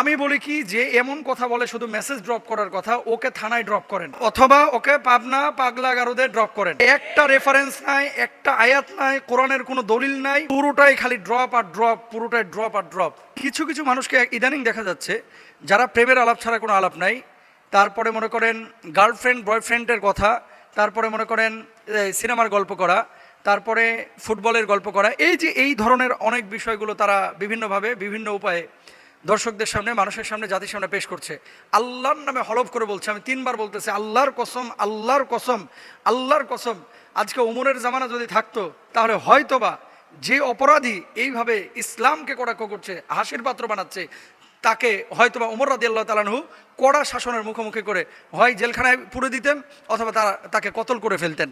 আমি বলি কি যে এমন কথা বলে শুধু মেসেজ ড্রপ করার কথা, ওকে থানায় ড্রপ করেন। অথবা ওকে পাবনা পাগলা গারুদের ড্রপ করেন। একটা রেফারেন্স নাই, একটা আয়াত নাই, কোরআনের কোনো দলিল নাই, পুরোটাই খালি ড্রপ আর ড্রপ পুরোটাই ড্রপ আর ড্রপ কিছু কিছু মানুষকে ইদানিং দেখা যাচ্ছে, যারা প্রেমের আলাপ ছাড়া কোনো আলাপ নাই, তারপরে মনে করেন গার্লফ্রেন্ড বয়ফ্রেন্ডের কথা, তারপরে মনে করেন সিনেমার গল্প করা, তারপরে ফুটবলের গল্প করা, এই যে এই ধরনের অনেক বিষয়গুলো তারা বিভিন্নভাবে, বিভিন্ন উপায়ে দর্শকদের সামনে, মানুষের সামনে, জাতির সামনে পেশ করছে। আল্লাহর নামে হলফ করে বলছে। আমি তিনবার বলতেছি, আল্লাহর কসম আল্লাহর কসম আল্লাহর কসম। আজকে উমরের জামানা যদি থাকতো, তাহলে হয়তোবা যে অপরাধী এইভাবে ইসলামকে কড়াক্ষ করছে, হাসির পাত্র বানাচ্ছে তাকে হয়তোবা উমর রাদি আল্লাহ তালানহু কড়া শাসনের মুখোমুখি করে হয় জেলখানায় পুরে দিতেন অথবা তারা তাকে কতল করে ফেলতেন।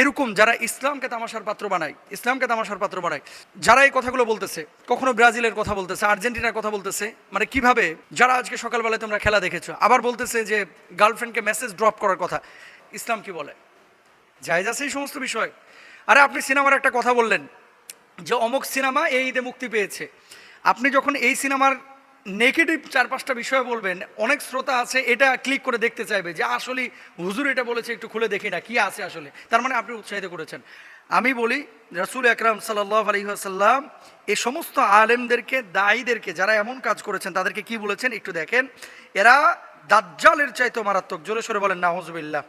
এরকম যারা ইসলামকে তামাশার পাত্র বানায়, ইসলামকে তামাশার পাত্র বানায়, যারা এই কথাগুলো বলতেছে, কখনো ব্রাজিলের কথা বলতেছে, আর্জেন্টিনার কথা বলতেছে মানে কীভাবে? যারা আজকে সকালবেলায় তোমরা খেলা দেখেছ, আবার বলতেছে যে গার্লফ্রেন্ডকে মেসেজ ড্রপ করার কথা। ইসলাম কি বলে? জায়জ আছে এই সমস্ত বিষয়। আরে আপনি সিনেমার একটা কথা বললেন যে অমুক সিনেমা এই ঈদে মুক্তি পেয়েছে। আপনি যখন এই সিনেমার নেগেটিভ চার পাঁচটা বিষয় বলবেন, অনেক শ্রোতা আছে, এটা ক্লিক করে দেখতে চাইবে যে আসলে হুজুর এটা বলেছে, একটু খুলে দেখি না, কি আছে আসলে। তার মানে আপনি উৎসাহিত করেছেন। আমি বলি, রাসুল আকরাম সাল্লাহ আলহিহাসাল্লাম এই সমস্ত আলেমদেরকে, দায়ীদেরকে যারা এমন কাজ করেছেন, তাদেরকে কি বলেছেন একটু দেখেন, এরা দাজ্জালের চাইতে মারাত্মক, জোরে সরে বলেন নাহজবিল্লাহ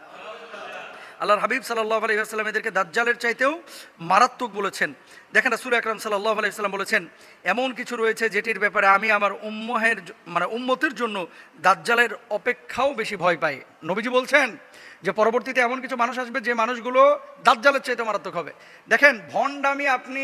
আল্লাহর হাবিব সাল্লাহ আলহিহাস্লাম এদেরকে দাজ্জালের চাইতেও মারাত্মক বলেছেন। দেখেন রাসুল আকরাম সাল্লাহ আলাইসাল্লাম বলেছেন, এমন কিছু রয়েছে যেটির ব্যাপারে আমি আমার উম্মহের মানে উম্মতের জন্য দাজ্জালের অপেক্ষাও বেশি ভয় পাই। নবীজি বলছেন যে, পরবর্তীতে এমন কিছু মানুষ আসবে যে মানুষগুলো দাজ্জালের চাইতে মারাত্মক হবে। দেখেন, ভণ্ডামি আপনি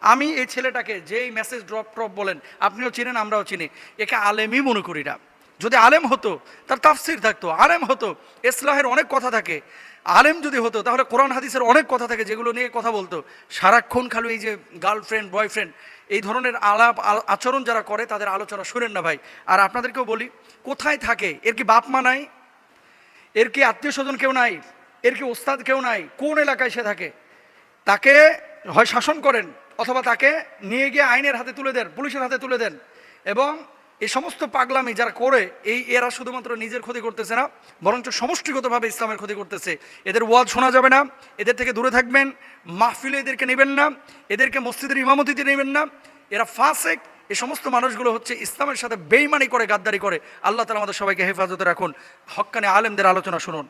আমি এই ছেলেটাকে যেই মেসেজ ড্রপ ড্রপ বলেন, আপনিও চিনেন, আমরাও চিনি। একে আলেমই মনে করি না। যদি আলেম হতো, তার তাফসির থাকতো, আলেম হতো, ইসলাহের অনেক কথা থাকে। আলেম যদি হতো, তাহলে কোরআন, হাদিসের অনেক কথা থাকে যেগুলো নিয়ে কথা বলতো। সারাক্ষণ খালি এই যে গার্লফ্রেন্ড বয়ফ্রেন্ড এই ধরনের আলাপ আল- আচরণ যারা করে, তাদের আলোচনা শুনেন না ভাই। আর আপনাদেরকেও বলি, কোথায় থাকে? এর কি বাপ মা নাই? এর কি আত্মীয় স্বজন কেউ নাই? এর কি ওস্তাদ কেউ নাই? কোন এলাকায় সে থাকে? তাকে হয় শাসন করেন, অথবা তাকে নিয়ে গিয়ে আইনের হাতে তুলে দেন, পুলিশের হাতে তুলে দেন। এবং এই সমস্ত পাগলামি যারা করে, এই এরা শুধুমাত্র নিজের ক্ষতি করতেছে না, বরঞ্চ সমষ্টিগতভাবে ইসলামের ক্ষতি করতেছে। এদের ওয়াজ শোনা যাবে না, এদের থেকে দূরে থাকবেন, মাহফিলে এদেরকে নেবেন না, এদেরকে মসজিদের ইমামতিতে নেবেন না। এরা ফাসেক, এই সমস্ত মানুষগুলো হচ্ছে ইসলামের সাথে বেইমানি করে, গাদ্দারি করে। আল্লাহ তালা আমাদের সবাইকে হেফাজতে রাখুন। হক্কানে আলেমদের আলোচনা শুনুন।